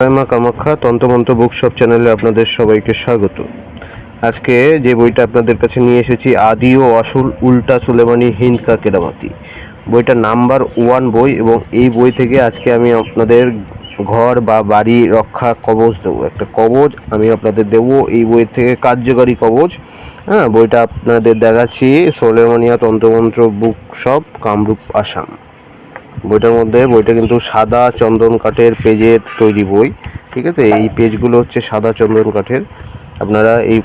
মা কামাখ্যা তন্ত্রমন্ত্র বুকশপ চ্যানেলে আপনাদের সবাইকে স্বাগত। আজকে যে বইটা আপনাদের কাছে নিয়ে এসেছি, আদি ও আসল উল্টা সুলেমানি হিন্দ কা কেরামতি বইটা নাম্বার ওয়ান বই এবং এই বই থেকে আজকে আমি আপনাদের ঘর বা বাড়ি রক্ষা কবচ দেবো। একটা কবচ আমি আপনাদের দেবো, এই বই থেকে কার্যকারী কবচ। হ্যাঁ বইটা আপনাদের দেখাচ্ছি, সোলেমানিয়া তন্ত্রমন্ত্র বুক শপ কামরূপ আসাম। বইটার মধ্যে, বইটা কিন্তু সাদা চন্দন কাঠের পেজের তৈরি বই, ঠিক আছে? এই পেজগুলো হচ্ছে সাদা চন্দন কাঠের। আপনারা এই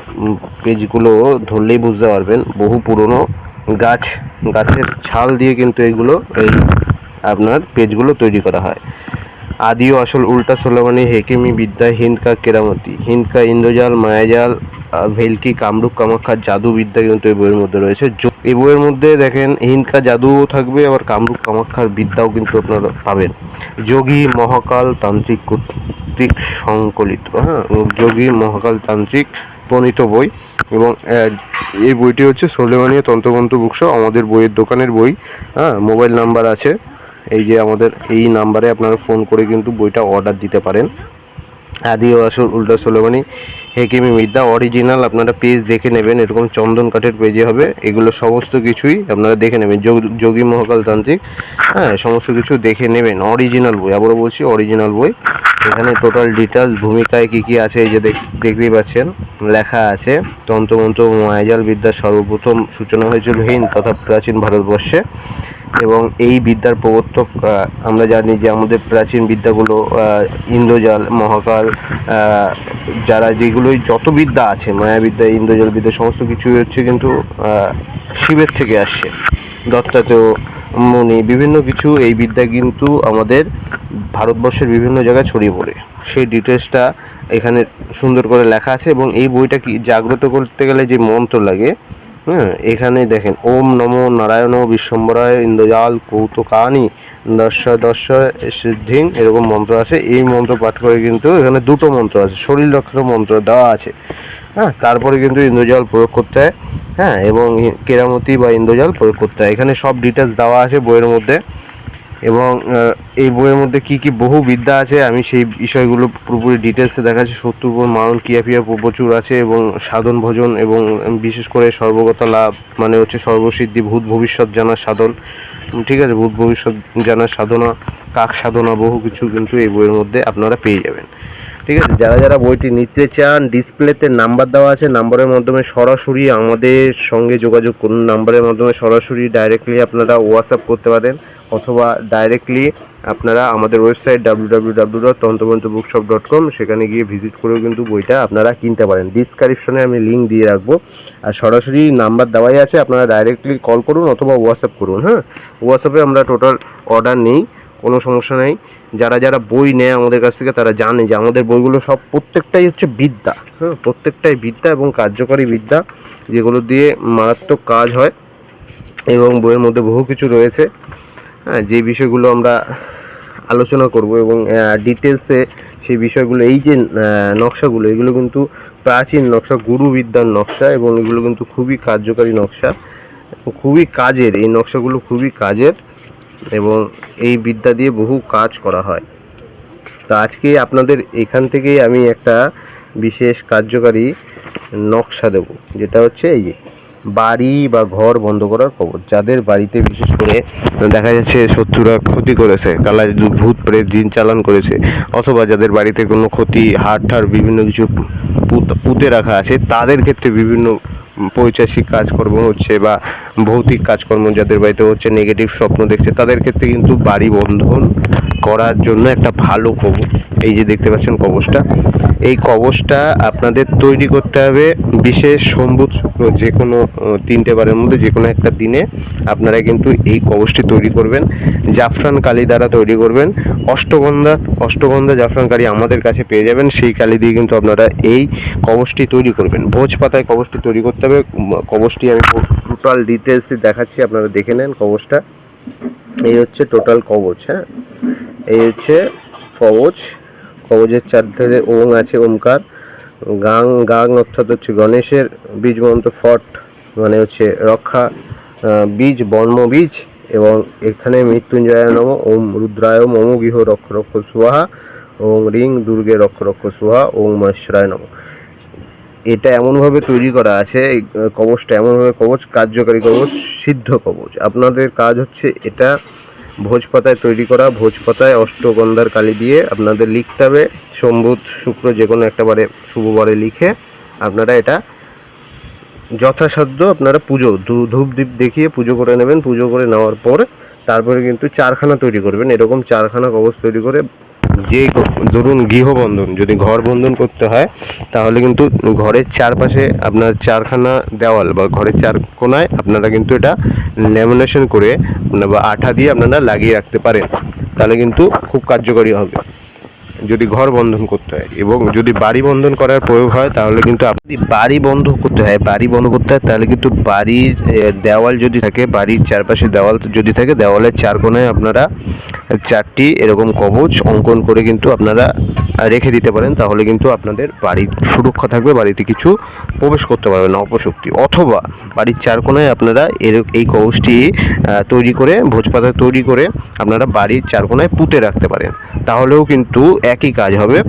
পেজগুলো ধরলেই বুঝতে পারবেন। বহু পুরনো গাছ, গাছের ছাল দিয়ে কিন্তু এগুলো এই আপনার পেজগুলো তৈরি করা হয়। আদি ও আসল উল্টা সোলেমানি, হেকেমি, বিদ্যা হিন্দকা কেরামতি। হিন্দকা ইন্দ্রজাল, মায়াজাল ভেলকি, কামরূপ জাদু বিদ্যা কিন্তু এই বইয়ের মধ্যে রয়েছে। এই বইয়ের মধ্যে দেখেন হিন্দকা জাদুও থাকবে, আবার কামরূপ কামাখ্যার বিদ্যাও কিন্তু আপনারা পাবেন। যোগী মহাকাল তান্ত্রিক কর্তৃক সংকলিত হ্যাঁ? যোগী মহাকাল তান্ত্রিক প্রণীত বই। এবং এই বইটি হচ্ছে সোলেমানীয় তন্ত্রমন্ত্র বুকশো আমাদের বইয়ের দোকানের বই হ্যাঁ? মোবাইল নাম্বার আছে। এই যে আমাদের এই নাম্বারে আপনারা ফোন করে কিন্তু বইটা অর্ডার দিতে পারেন। আদি আসল উল্টা সোলেমানি হেকিমি মিদ্যা অরিজিনাল আপনারা পেজ দেখে নেবেন, এরকম চন্দন কাঠের পেজে হবে। এগুলো সমস্ত কিছুই আপনারা দেখে নেবেন, যোগ- মহাকাল তান্ত্রিক। হ্যাঁ সমস্ত কিছু দেখে নেবেন অরিজিনাল বই। আবারও বলছি অরিজিনাল বই। এখানে টোটাল ডিটেলস ভূমিকায় কি কি আছে, এই যে দেখতেই পাচ্ছেন, লেখা আছে। তন্ত্রমন্ত্র মায়াজাল বিদ্যার সর্বপ্রথম সূচনা হয়েছিল হিন্দ তথা প্রাচীন ভারতবর্ষে। এবং এই বিদ্যার প্রবর্তক আমরা জানি যে আমাদের প্রাচীন বিদ্যাগুলো ইন্দ্রজাল, মহাকাল যারা যেগুলোই যত বিদ্যা আছে, মায়াবিদ্যা ইন্দ্রজাল বিদ্যা সমস্ত কিছুই হচ্ছে কিন্তু শিবের থেকে আসছে। দত্তাতেও মণি বিভিন্ন কিছু এই বিদ্যা কিন্তু আমাদের ভারতবর্ষের বিভিন্ন জায়গায় ছড়িয়ে পড়ে। সেই ডিটেলসটা এখানে সুন্দর করে লেখা আছে এবং এই বইটা কি জাগ্রত করতে গেলে যে মন্ত্র লাগে হ্যাঁ এখানে দেখেন, ওম নমো নারায়ণ বিশ্বম্বরায় ইন্দ্রজাল কৌতুকানি দর্শ দর্শ সিদ্ধিং, এরকম মন্ত্র আছে। এই মন্ত্র পাঠ করে কিন্তু এখানে দুটো মন্ত্র আছে, শরীর রক্ষার মন্ত্র দেওয়া আছে। হ্যাঁ তারপরে কিন্তু ইন্দ্রজাল প্রয়োগ করতে হয়। হ্যাঁ এবং কেরামতি বা ইন্দ্রজাল প্রয়োগ করতে হয়। এখানে সব ডিটেলস দেওয়া আছে বইয়ের মধ্যে। এবং এই বইয়ের মধ্যে কি কি বহু বিদ্যা আছে, আমি সেই বিষয়গুলো পুরোপুরি ডিটেলসে দেখাচ্ছি। শত্রুপন মারণ কিয়াপিয়া প্রচুর আছে এবং সাধন ভোজন এবং বিশেষ করে সর্বগত লাভ মানে হচ্ছে সর্বসিদ্ধি, ভূত ভবিষ্যৎ জানার সাধন। ঠিক আছে, ভূত ভবিষ্যৎ জানার সাধনা, কাক সাধনা, বহু কিছু কিন্তু এই বইয়ের মধ্যে আপনারা পেয়ে যাবেন। ঠিক আছে, যারা যারা বইটি নিতে চান ডিসপ্লেতে নাম্বার দেওয়া আছে নাম্বারের মাধ্যমে সরাসরি আমাদের সঙ্গে যোগাযোগ করুন। নাম্বারের মাধ্যমে সরাসরি ডাইরেক্টলি আপনারা হোয়াটসঅ্যাপ করতে পারেন। অথবা ডাইরেক্টলি আপনারা আমাদের ওয়েবসাইট ডাব্লিউ ডট কম সেখানে গিয়ে ভিজিট করেও কিন্তু বইটা আপনারা কিনতে পারেন। ডিসক্রিপশনে আমি লিঙ্ক দিয়ে রাখব। আর সরাসরি নাম্বার দেওয়াই আছে, আপনারা ডাইরেক্টলি কল করুন অথবা হোয়াটসঅ্যাপ করুন হ্যাঁ? হোয়াটসঅ্যাপে আমরা টোটাল অর্ডার নেই, কোনো সমস্যা নেই। যারা যারা বই নেয় আমাদের কাছ থেকে, তারা জানে যে আমাদের বইগুলো সব প্রত্যেকটাই হচ্ছে বিদ্যা হ্যাঁ? প্রত্যেকটাই বিদ্যা এবং কার্যকরী বিদ্যা, যেগুলো দিয়ে মারাত্মক কাজ হয় এবং বইয়ের মধ্যে বহু কিছু রয়েছে। যে বিষয়গুলো আমরা আলোচনা করব এবং ডিটেলসে সেই বিষয়গুলো, এই যে নকশাগুলো, এগুলো কিন্তু প্রাচীন নকশা গুরু বিদ্যার নকশা এবং এগুলো কিন্তু খুবই কার্যকারী নকশা খুবই কাজের, এই নকশাগুলো খুবই কাজের এবং এই বিদ্যা দিয়ে বহু কাজ করা হয়। তো আজকে আপনাদের এখান থেকেই আমি একটা বিশেষ কার্যকারী নকশা দেব, যেটা হচ্ছে এই যে। বাড়ি বা ঘর বন্ধ করার খবর। যাদের বাড়িতে বিশেষ করে দেখা যাচ্ছে শত্রুরা ক্ষতি করেছে কালা ভূত প্রেত দিন চালান করেছে, অথবা যাদের বাড়িতে কোনো ক্ষতি, হাড় ঠাড় বিভিন্ন কিছু পুঁতে রাখা আছে, তাদের ক্ষেত্রে বিভিন্ন পৈচাসিক কাজকর্ম হচ্ছে বা ভৌতিক কাজকর্ম যাদের বাড়িতে হচ্ছে নেগেটিভ স্বপ্ন দেখছে, তাদের ক্ষেত্রে কিন্তু বাড়ি বন্ধন করার জন্য একটা ভালো কবচ এই যে দেখতে পাচ্ছেন কবচটা এই কবচটা আপনাদের তৈরি করতে হবে বিশেষ সম্বুত শুক্র যে কোনো তিনটে বারের মধ্যে যে কোনো একটা দিনে আপনারা কিন্তু এই কবচটি তৈরি করবেন। জাফরান কালি দ্বারা তৈরি করবেন। অষ্টগন্ধা অষ্টগন্ধা জাফরান কালি আমাদের কাছে পেয়ে যাবেন। সেই কালি দিয়ে কিন্তু আপনারা এই কবচটি তৈরি করবেন। ভোজ পাতায় কবচটি তৈরি করতে হবে। কবচটি আমি টোটাল ডিটেলসে দেখাচ্ছি, আপনারা দেখে নেন কবচটা এই হচ্ছে টোটাল কবচ হ্যাঁ? এই হচ্ছে কবচ। কবচের চারধারে ওং আছে, ওমকার। গাং গাং অর্থাৎ হচ্ছে গণেশের বীজ মন্ত্র ফট মানে হচ্ছে রক্ষা বীজ বর্ম বীজ এবং এখানে মৃত্যুঞ্জয় নম, ওম রুদ্রায় মম গৃহ রক্ষ রক্ষ সুয়াহা ওং রিং দুর্গে রক্ষ রক্ষ সোহা ওং মহেশ্বরায় নম। এটা এমনভাবে তৈরি করা আছে, এই কবচটা এমনভাবে কবচ, কার্যকারী কবচ, সিদ্ধ কবচ। আপনাদের কাজ হচ্ছে এটা ভোজপাতায় তৈরি করা ভোজপাতায় অষ্টগন্ধার কালি দিয়ে আপনাদের লিখতে হবে সম্বুধ শুক্র যে কোনো একটা বারে শুভবারে লিখে আপনারা এটা যথাসাধ্য আপনারা পুজো ধূপ দীপ দেখিয়ে পুজো করে নেবেন। পুজো করে নেওয়ার পর তারপরে কিন্তু চারখানা তৈরি করবেন। এরকম চারখানা কবচ তৈরি করে যে ধরুন গৃহবন্ধন, যদি ঘর বন্ধন করতে হয়, তাহলে কিন্তু ঘরের চারপাশে আপনার চারখানা দেওয়াল বা ঘরের চার কোনায় আপনারা কিন্তু এটা ল্যামিনেশন করে মানে বা আঠা দিয়ে আপনারা লাগিয়ে রাখতে পারেন। তাহলে কিন্তু খুব কার্যকরী হবে। যদি ঘর বন্ধন করতে হয় এবং যদি বাড়ি বন্ধন করার প্রয়োগ হয়, তাহলে কিন্তু আপনি বাড়ি বন্ধ করতে হয়, বাড়ি বন্ধ করতে হয়, তাহলে কিন্তু বাড়ির দেওয়াল যদি থাকে, বাড়ির চারপাশে দেওয়াল যদি থাকে, দেওয়ালের চার কোণায় আপনারা চারটি এরকম কবচ অঙ্কন করে কিন্তু আপনারা রেখে দিতে পারেন, তাহলে কিন্তু আপনাদের বাড়ির সুরক্ষা থাকবে, বাড়িতে কিছু প্রবেশ করতে পারবে না অপশক্তি। অথবা বাড়ির চার কোনায় আপনারা এর, এই কবচটি তৈরি করে, ভোজপাতা তৈরি করে আপনারা বাড়ির চার কোনায় পুঁতে রাখতে পারেন। তাহলেও কিন্তু একই কাজ হবে।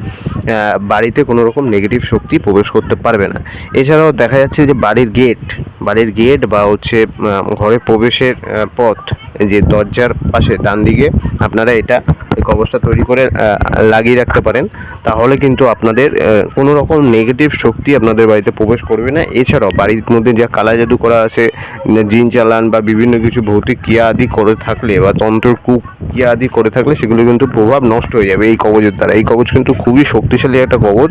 বাড়িতে কোনো রকম নেগেটিভ শক্তি প্রবেশ করতে পারবে না। এছাড়াও দেখা যাচ্ছে যে বাড়ির গেট বাড়ির গেট বা হচ্ছে ঘরে প্রবেশের পথ যে দরজার পাশে ডান দিকে আপনারা এটা কবচটা তৈরি করে লাগিয়ে রাখতে পারেন। তাহলে কিন্তু আপনাদের কোনো রকম নেগেটিভ শক্তি আপনাদের বাড়িতে প্রবেশ করবে না। এছাড়াও বাড়ির মধ্যে যা কালা জাদু করা আছে জিন চালান বা বিভিন্ন কিছু ভৌতিক ক্রিয়া আদি করে থাকলে বা তন্ত্র কূপ ক্রিয়া আদি করে থাকলে সেগুলো কিন্তু প্রভাব নষ্ট হয়ে যাবে এই কবচের দ্বারা। এই কবচ কিন্তু খুবই শক্তিশালী একটা কবচ।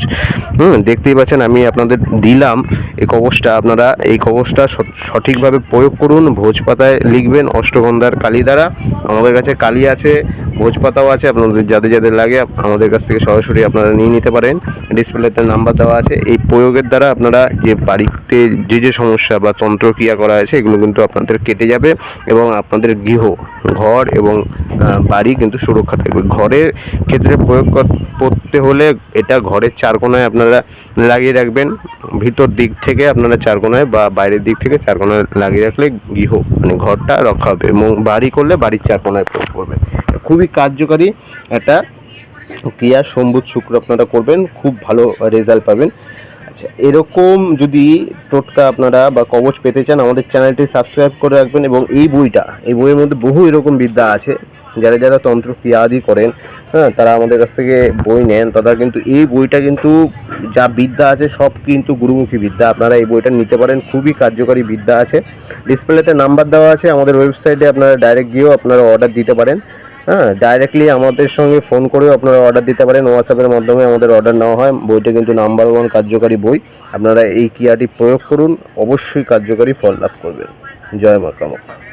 হুম, দেখতেই পাচ্ছেন আমি আপনাদের দিলাম এই কবচটা। আপনারা এই কবচটা সঠিকভাবে প্রয়োগ করুন। ভোজ পাতায় লিখবেন অষ্টগন্ধার কালী দ্বারা। আমাদের কাছে কালী আছে ভোজপাতাও আছে, আপনাদের যাদের যাদের লাগে, আমাদের কাছ থেকে সরাসরি আপনারা নিয়ে নিতে পারেন। ডিসপ্লেতে নাম্বার দেওয়া আছে। এই প্রয়োগের দ্বারা আপনারা যে বাড়িতে যে যে সমস্যা বা তন্ত্রক্রিয়া করা আছে, এগুলো কিন্তু আপনাদের কেটে যাবে এবং আপনাদের গৃহ, ঘর এবং বাড়ি কিন্তু সুরক্ষা থাকবে। ঘরের ক্ষেত্রে প্রয়োগ কর- করতে হলে এটা ঘরের চার কোণায় আপনারা লাগিয়ে রাখবেন। ভিতর দিক থেকে আপনারা চার কোণায় বা বাইরের দিক থেকে চার কোণায় লাগিয়ে রাখলে গৃহ মানে ঘরটা রক্ষা হবে এবং বাড়ি করলে বাড়ির চার কোণায় প্রয়োগ করবেন। খুবই কার্যকারী একটা ক্রিয়া। সম্বুধ শুক্র আপনারা করবেন, খুব ভালো রেজাল্ট পাবেন। আচ্ছা এরকম যদি টোটকা আপনারা বা কবচ পেতে চান, আমাদের চ্যানেলটি সাবস্ক্রাইব করে রাখবেন এবং এই বইটা, এই বইয়ের মধ্যে বহু এরকম বিদ্যা আছে। যারা যারা তন্ত্র ক্রিয়া আদি করেন হ্যাঁ তারা আমাদের কাছ থেকে বই নেন, তারা কিন্তু এই বইটা কিন্তু যা বিদ্যা আছে, সব কিন্তু গুরুমুখী বিদ্যা। আপনারা এই বইটা নিতে পারেন, খুবই কার্যকারী বিদ্যা আছে। ডিসপ্লেতে নাম্বার দেওয়া আছে, আমাদের ওয়েবসাইটে আপনারা ডাইরেক্ট গিয়েও আপনারা অর্ডার দিতে পারেন। হ্যাঁ ডাইরেক্টলি আমাদের সঙ্গে ফোন করেও আপনারা অর্ডার দিতে পারেন। হোয়াটসঅ্যাপের মাধ্যমে আমাদের অর্ডার নেওয়া হয়। বইটা কিন্তু নাম্বার ওয়ান কার্যকারী বই। আপনারা এই ক্রিয়াটি প্রয়োগ করুন। অবশ্যই কার্যকারী ফল লাভ করবেন। জয় মা কামাখ্যা